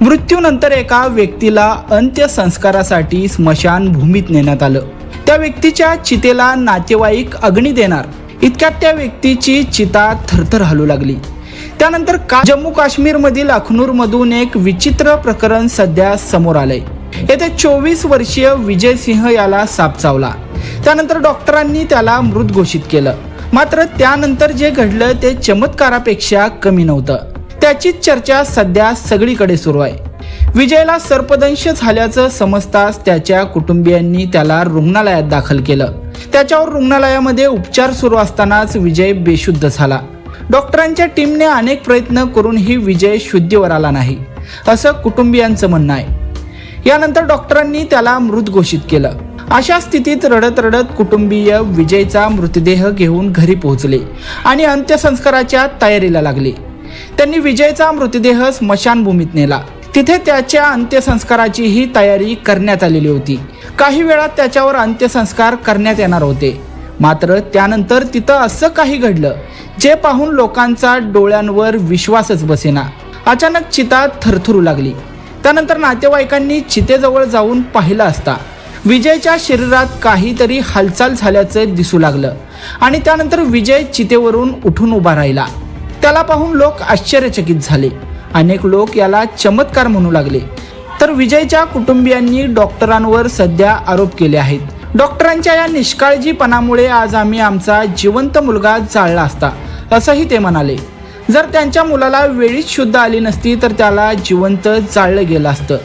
मृत्यूनंतर एका व्यक्तीला अंत्यसंस्कारासाठी स्मशानभूमीत नेण्यात आलं. त्या व्यक्तीच्या चितेला नातेवाईक अग्नी देणार. इतक्यात त्या व्यक्तीची चिता थरथर हलू लागली. त्यानंतर का जम्मू काश्मीरमधील अखनूरमधून एक विचित्र प्रकरण सध्या समोर आलंय. येथे चोवीस वर्षीय विजय सिंह याला साप चावला. त्यानंतर डॉक्टरांनी त्याला मृत घोषित केलं. मात्र त्यानंतर जे घडलं ते चमत्कारापेक्षा कमी नव्हतं. त्याचीच चर्चा सध्या सगळीकडे सुरू आहे. विजयला सर्पदंश झाल्याचं समजताच त्याच्या कुटुंबियांनी त्याला रुग्णालयात दाखल केलं. त्याच्यावर रुग्णालयामध्ये उपचार सुरू असतानाच विजय बेशुद्ध झाला. डॉक्टरांच्या टीमने अनेक प्रयत्न करूनही विजय शुद्धीवर आला नाही असं कुटुंबियांचं म्हणणं आहे. यानंतर डॉक्टरांनी त्याला मृत घोषित केलं. अशा स्थितीत रडत रडत कुटुंबीय विजयचा मृतदेह घेऊन घरी पोहोचले आणि अंत्यसंस्काराच्या तयारीला लागले. त्यांनी विजयचा मृतदेह स्मशानभूमीत नेला. तिथे त्याच्या अंत्यसंस्काराचीही तयारी करण्यात आलेली होती. काही वेळात त्याच्यावर अंत्यसंस्कार करण्यात येणार होते. मात्र त्यानंतर तिथं असं काही घडलं जे पाहून लोकांचा डोळ्यांवर विश्वासच बसेना. अचानक चिता थरथरू लागली. त्यानंतर नातेवाईकांनी चितेजवळ जाऊन पाहिलं असता. विजयच्या शरीरात काहीतरी हालचाल झाल्याचं दिसू लागलं आणि त्यानंतर विजय चितेवरून उठून उभा राहिला. त्याला पाहून लोक आश्चर्यचकित झाले. अनेक लोक याला चमत्कार म्हणू लागले. तर विजयच्या कुटुंबियांनी डॉक्टरांवर सध्या आरोप केले आहेत. डॉक्टरांच्या या निष्काळजीपणामुळे आज आम्ही आमचा जिवंत मुलगा जाळला असता असंही ते म्हणाले. जर त्यांच्या मुलाला वेळीच शुद्ध आली नसती तर त्याला जिवंत जाळलं गेलं असतं.